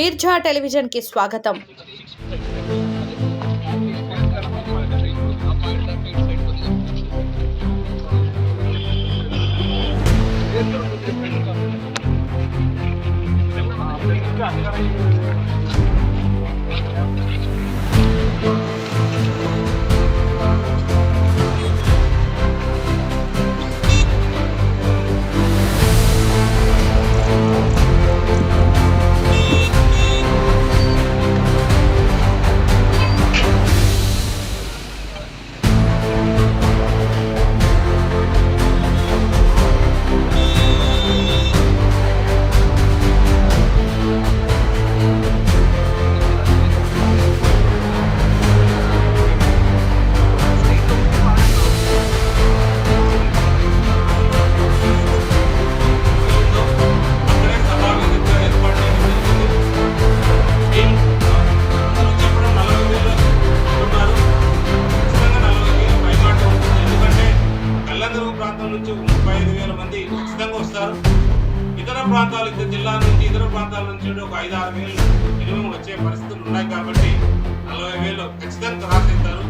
మీర్జా టెలివిజన్కి స్వాగతం అక్కడే నుంచి ముప్పై ఐదు వేల మంది ఖచ్చితంగా వస్తారు. ఇతర ప్రాంతాలు ఇతర జిల్లా నుంచి ఇతర ప్రాంతాల నుంచి ఒక ఐదు ఆరు వేలు మినిమం వచ్చే పరిస్థితులు ఉన్నాయి కాబట్టి నలభై వేలు ఖచ్చితంగా రాసేస్తారు.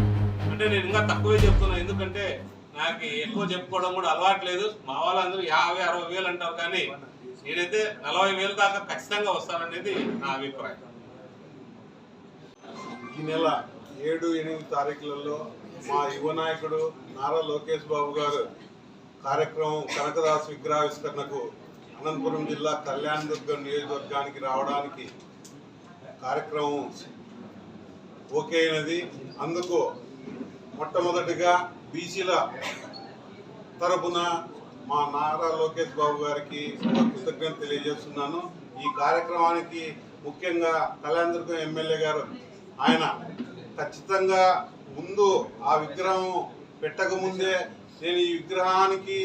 అంటే నేను ఇంకా తక్కువే చెప్తున్నాను ఎందుకంటే నాకు ఎక్కువ చెప్పుకోవడం కూడా అలవాట్లేదు మా వాళ్ళందరూ యాభై అరవై వేలు అంటారు కానీ నేనైతే నలభై వేలు దాకా ఖచ్చితంగా వస్తాననేది నా అభిప్రాయం. ఈ నెల ఏడు ఎనిమిది తారీఖులలో మా యువ నాయకుడు నారా లోకేష్ బాబు గారు కార్యక్రమం కనకదాస్ విగ్రహావిష్కరణకు అనంతపురం జిల్లా కళ్యాణ దుర్గం నియోజకవర్గానికి రావడానికి కార్యక్రమం ఓకే అయినది. అందుకు మొట్టమొదటిగా బీసీల తరపున మా నారా లోకేష్ బాబు గారికి కృతజ్ఞత తెలియజేస్తున్నాను. ఈ కార్యక్రమానికి ముఖ్యంగా కళ్యాణదుర్గం ఎమ్మెల్యే గారు ఆయన ఖచ్చితంగా ముందు ఆ విగ్రహం పెట్టకముందే నేను ఈ విగ్రహానికి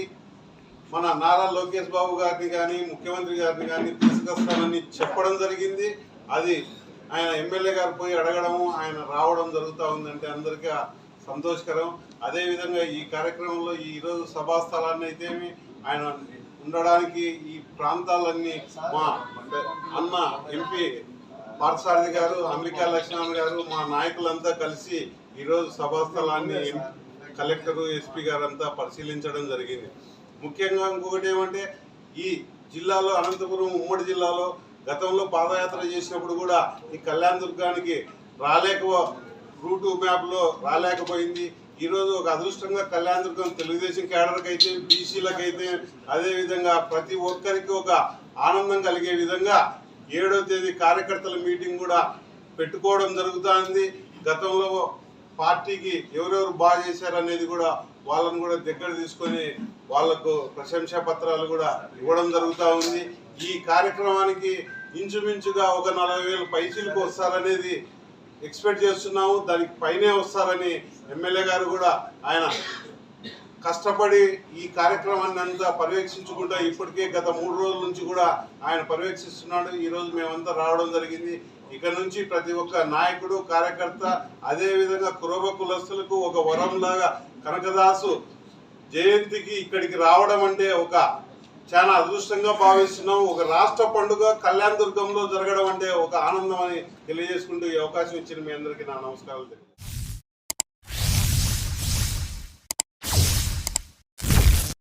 మన నారా లోకేష్ బాబు గారిని కానీ ముఖ్యమంత్రి గారిని కానీ తీసుకొస్తానని చెప్పడం జరిగింది. అది ఆయన ఎమ్మెల్యే గారు పోయి అడగడము ఆయన రావడం జరుగుతూ ఉందంటే అందరికీ సంతోషకరం. అదేవిధంగా ఈ కార్యక్రమంలో ఈరోజు సభా స్థలాన్ని అయితే ఆయన ఉండడానికి ఈ ప్రాంతాలన్నీ మా అన్న ఎంపీ పార్థసారథి గారు అంబికా లక్ష్మణ్ గారు మా నాయకులంతా కలిసి ఈరోజు సభా స్థలాన్ని కలెక్టర్ ఎస్పీ గారంతా పరిశీలించడం జరిగింది. ముఖ్యంగా ఇంకొకటి ఏమంటే ఈ జిల్లాలో అనంతపురం ఉమ్మడి జిల్లాలో గతంలో పాదయాత్ర చేసినప్పుడు కూడా ఈ కళ్యాణ దుర్గానికి రాలేక రూటు మ్యాప్లో రాలేకపోయింది. ఈరోజు ఒక అదృష్టంగా కళ్యాణ దుర్గం తెలుగుదేశం క్యాడర్కి అయితే బీసీలకైతే అదేవిధంగా ప్రతి ఒక్కరికి ఒక ఆనందం కలిగే విధంగా ఏడో తేదీ కార్యకర్తల మీటింగ్ కూడా పెట్టుకోవడం జరుగుతుంది. గతంలో పార్టీకి ఎవరెవరు బాగా చేశారనేది కూడా వాళ్ళని కూడా దగ్గర తీసుకొని వాళ్ళకు ప్రశంసా పత్రాలు కూడా ఇవ్వడం జరుగుతూ ఉంది. ఈ కార్యక్రమానికి ఇంచుమించుగా ఒక నలభై వేల పైసలకు వస్తారనేది ఎక్స్పెక్ట్ చేస్తున్నాము. దానికి పైనే వస్తారని ఎమ్మెల్యే గారు కూడా ఆయన కష్టపడి ఈ కార్యక్రమాన్ని అంతా పర్యవేక్షించుకుంటా ఇప్పటికే గత మూడు రోజుల నుంచి కూడా ఆయన పర్యవేక్షిస్తున్నాడు. ఈరోజు మేమంతా రావడం జరిగింది. ఇక నుంచి ప్రతి ఒక్క నాయకుడు కార్యకర్త అదే విధంగా కురబ కులస్తులకు ఒక వరం లాగా కనకదాసు జయంతికి ఇక్కడికి రావడం అంటే ఒక చాలా అదృష్టంగా భావిస్తున్నాం. ఒక రాష్ట్ర పండుగ కళ్యాణ దుర్గంలో జరగడం అంటే ఒక ఆనందం అని తెలియజేసుకుంటూ ఈ అవకాశం ఇచ్చిన మీ అందరికీ నా నమస్కారాలు తెలియజేస్తాను